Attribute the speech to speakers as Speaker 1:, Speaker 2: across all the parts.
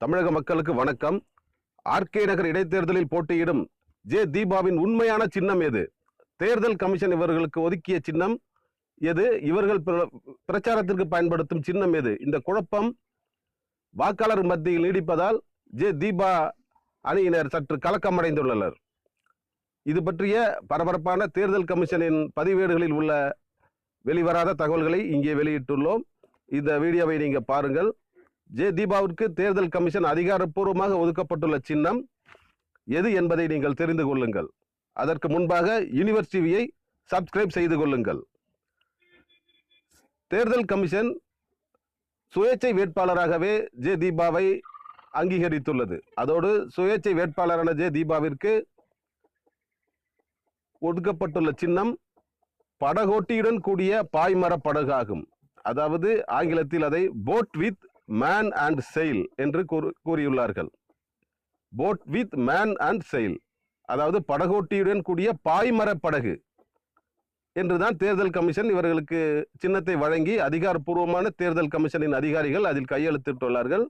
Speaker 1: தமிழக மக்களுக்கு வணக்கம். ஆர்கே நகர் இடைத்தேர்தலில் போட்டியிடும் ஜே தீபாவின் உண்மையான சின்னம் எது? தேர்தல் கமிஷன் இவர்களுக்கு ஒதுக்கிய சின்னம் எது? இவர்கள் பிர- பிரச்சாரத்திற்கு பயன்படுத்தும் சின்னம் எது? இந்த குழப்பம் வாக்காளர் மத்தியில் நீடிப்பதால் ஜே தீபா அணியினர் சற்று கலக்கமடைந்துள்ளனர். இது பற்றிய பரபரப்பான தேர்தல் கமிஷனின் பதிவேடுகளில் உள்ள வெளிவராத தகவல்களை இங்கே வெளியிட்டுள்ளோம். இந்த வீடியோவை நீங்கள் பாருங்கள். ஜே தீபாவிற்கு தேர்தல் கமிஷன் அதிகாரப்பூர்வமாக ஒதுக்கப்பட்டுள்ள சின்னம் எது என்பதை நீங்கள் தெரிந்து கொள்ளுங்கள். அதற்கு முன்பாக யூனிவர்ஸ் டிவியை சப்ஸ்கிரைப் செய்து கொள்ளுங்கள். தேர்தல் கமிஷன் சுயேட்சை வேட்பாளராகவே ஜே தீபாவை அங்கீகரித்துள்ளது. அதோடு சுயேட்சை வேட்பாளரான ஜே தீபாவிற்கு ஒதுக்கப்பட்டுள்ள சின்னம் படகோட்டியுடன் கூடிய பாய்மர படகாகும் அதாவது ஆங்கிலத்தில் அதை boat with man and sail என்று கூறியுள்ளார்கள். Boat with man and sail அதாவது படகோட்டியுடன் கூடிய பாய்மர படகு. என்றுதான் தேர்தல் கமிஷன் இவர்களுக்கு சின்னத்தை வழங்கி அதிகாரப்பூர்வமான தேர்தல் கமிஷனின் அதிகாரிகள் அதில் கையெழுத்திட்டுள்ளார்கள்.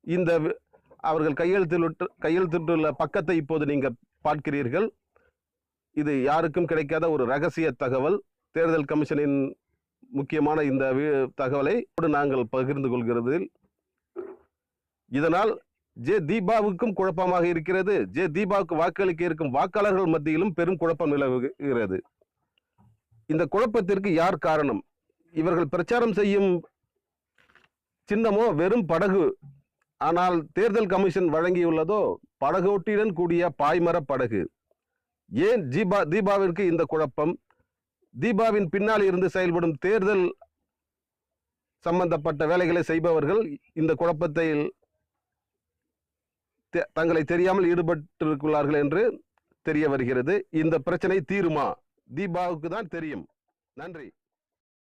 Speaker 1: இந்த வி- அவர்கள் கையெழுத்திட்டு கையெழுத்திட்டுள்ள பக்கத்தை இப்போது நீங்கள் பார்க்கிறீர்கள். இது யாருக்கும் கிடைக்காத ஒரு ரகசிய தகவல். தேர்தல் கமிஷனின் முக்கியமான இந்த வி- தகவலை நாங்கள் பகிர்ந்து கொள்கிறதில் இதனால் ஜே தீபாவுக்கும் குழப்பமாக இருக்கிறது. ஜே தீபாவுக்கு வாக்களிக்க இருக்கும் வாக்காளர்கள் மத்தியிலும் பெரும் குழப்பம் நிலவுகிறது. இந்த குழப்பத்திற்கு யார் காரணம்? இவர்கள் பிரச்சாரம் செய்யும் சின்னமோ வெறும் படகு. ஆனால் தேர்தல் கமிஷன் வழங்கியுள்ளதோ படகோட்டியுடன் கூடிய பாய்மர படகு. ஏன் ஜீபா தீபாவிற்கு இந்த குழப்பம்? தீபாவின் பின்னால் இருந்து செயல்படும் தேர்தல் சம்பந்தப்பட்ட வேலைகளை செய்பவர்கள் இந்த குழப்பத்தில் தங்களை தெரியாமல் ஈடுபட்டிருக்கிறார்கள் என்று தெரிய வருகிறது. இந்த பிரச்சனை தீருமா? தீபாவுக்கு தான் தெரியும். நன்றி.